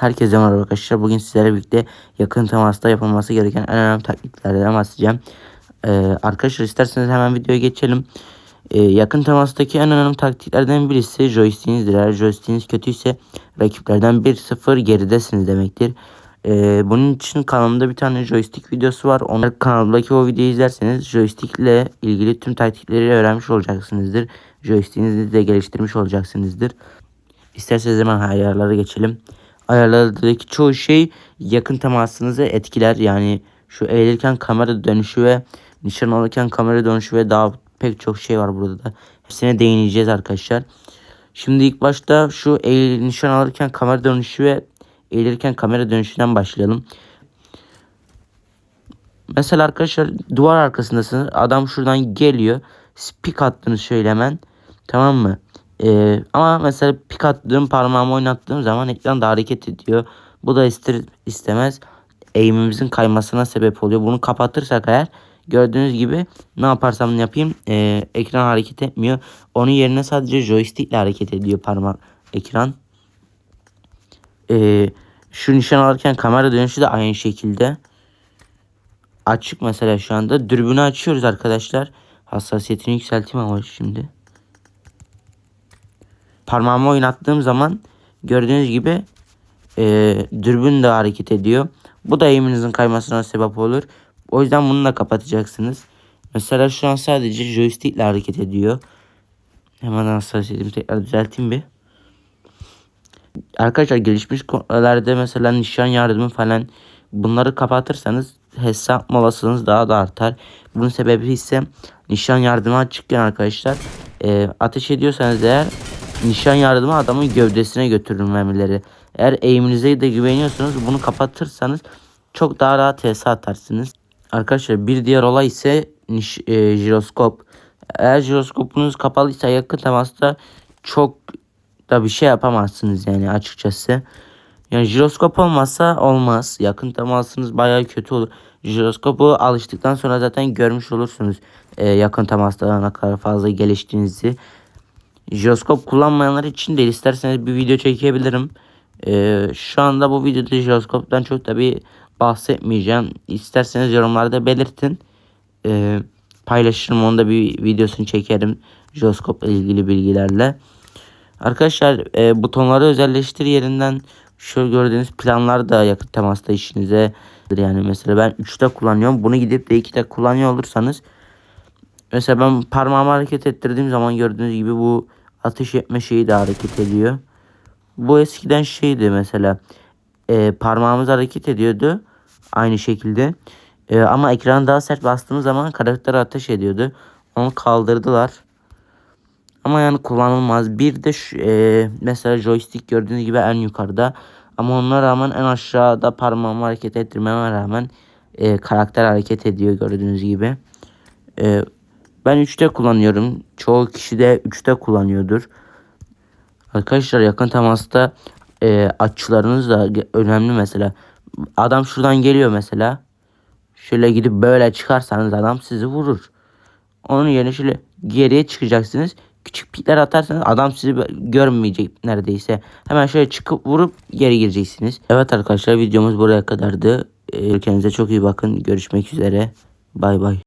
Herkese merhaba arkadaşlar. Bugün sizlerle birlikte yakın temasta yapılması gereken en önemli taktiklerden bahsedeceğim. Ee, arkadaşlar isterseniz hemen videoya geçelim. Ee, yakın temastaki en önemli taktiklerden birisi joystick'inizdir. Eğer joystick'iniz kötüyse rakiplerden 1-0 geridesiniz demektir. Ee, bunun için kanalımda bir tane joystick videosu var. Onlar kanalımdaki o videoyu izlerseniz joystick ile ilgili tüm taktikleri öğrenmiş olacaksınızdır. Joystick'inizi de geliştirmiş olacaksınızdır. İsterseniz hemen ayarlara geçelim. Ayarlardaki çoğu şey yakın temasınızı etkiler. Yani şu eğilirken kamera dönüşü ve nişan alırken kamera dönüşü ve daha pek çok şey var burada da. Hepsine değineceğiz arkadaşlar. Şimdi ilk başta şu eğil, nişan alırken kamera dönüşü ve eğilirken kamera dönüşünden başlayalım. Mesela arkadaşlar duvar arkasındasınız. Adam şuradan geliyor. Spik attığını söylemen. Tamam mı? Ee, ama mesela pik attığım parmağımı oynattığım zaman ekran da hareket ediyor. Bu da ister istemez eğimimizin kaymasına sebep oluyor. Bunu kapatırsak eğer gördüğünüz gibi ne yaparsam yapayım e, ekran hareket etmiyor. Onun yerine sadece joystick ile hareket ediyor parmak ekran. E, şu nişan alırken kamera dönüşü de aynı şekilde. Açık mesela şu anda. Dürbünü açıyoruz arkadaşlar. Hassasiyetini yükselteyim ama şimdi parmağımı oynattığım zaman gördüğünüz gibi e, dürbün de hareket ediyor. Bu da eğiminizin kaymasına sebep olur. O yüzden bunu da kapatacaksınız. Mesela şu an sadece joystick ile hareket ediyor. Hemen hassasiyetimi tekrar düzelteyim bir. Arkadaşlar gelişmiş kontrollerde mesela nişan yardımı falan bunları kapatırsanız hesap molasınız daha da artar. Bunun sebebi ise nişan yardımı açıkken arkadaşlar e, ateş ediyorsanız eğer nişan yardımı adamın gövdesine götürülmemeleri. Eğer eğiminize de güveniyorsanız bunu kapatırsanız çok daha rahat TS atarsınız. Arkadaşlar bir diğer olay ise niş, e, jiroskop. Eğer jiroskopunuz kapalıysa yakın temasta çok da bir şey yapamazsınız yani açıkçası. Yani jiroskop olmazsa olmaz. Yakın temasınız bayağı kötü olur. Jiroskopu alıştıktan sonra zaten görmüş olursunuz. E, yakın temasta ne kadar fazla geliştiğinizi. Jiroskop kullanmayanlar için de isterseniz bir video çekebilirim. Ee, şu anda bu videoda jiroskoptan çok tabi bahsetmeyeceğim. İsterseniz yorumlarda belirtin. Ee, paylaşırım onu da bir videosunu çekerim. Jiroskopla ilgili bilgilerle. Arkadaşlar e, butonları özelleştir yerinden şu gördüğünüz planlar da yakın temasta işinize yani mesela ben 3'te kullanıyorum. Bunu gidip de 2'de kullanıyor olursanız mesela ben parmağımı hareket ettirdiğim zaman gördüğünüz gibi bu ateş etme şeyi de hareket ediyor. Bu eskiden şeydi mesela e, parmağımız hareket ediyordu aynı şekilde. E, ama ekranı daha sert bastığımız zaman karakter ateş ediyordu. Onu kaldırdılar. Ama yani kullanılmaz. Bir de şu, e, mesela joystick gördüğünüz gibi en yukarıda. Ama ona rağmen en aşağıda parmağımı hareket ettirmeme rağmen e, karakter hareket ediyor gördüğünüz gibi. E, ben 3'te kullanıyorum. Çoğu kişi de 3'te kullanıyordur. Arkadaşlar yakın temasta e, açılarınız da önemli mesela. Adam şuradan geliyor mesela. Şöyle gidip böyle çıkarsanız adam sizi vurur. Onun yerine şöyle geriye çıkacaksınız. Küçük pikler atarsanız adam sizi görmeyecek neredeyse. Hemen şöyle çıkıp vurup geri gireceksiniz. Evet arkadaşlar videomuz buraya kadardı. E, kendinize çok iyi bakın. Görüşmek üzere. Bay bay.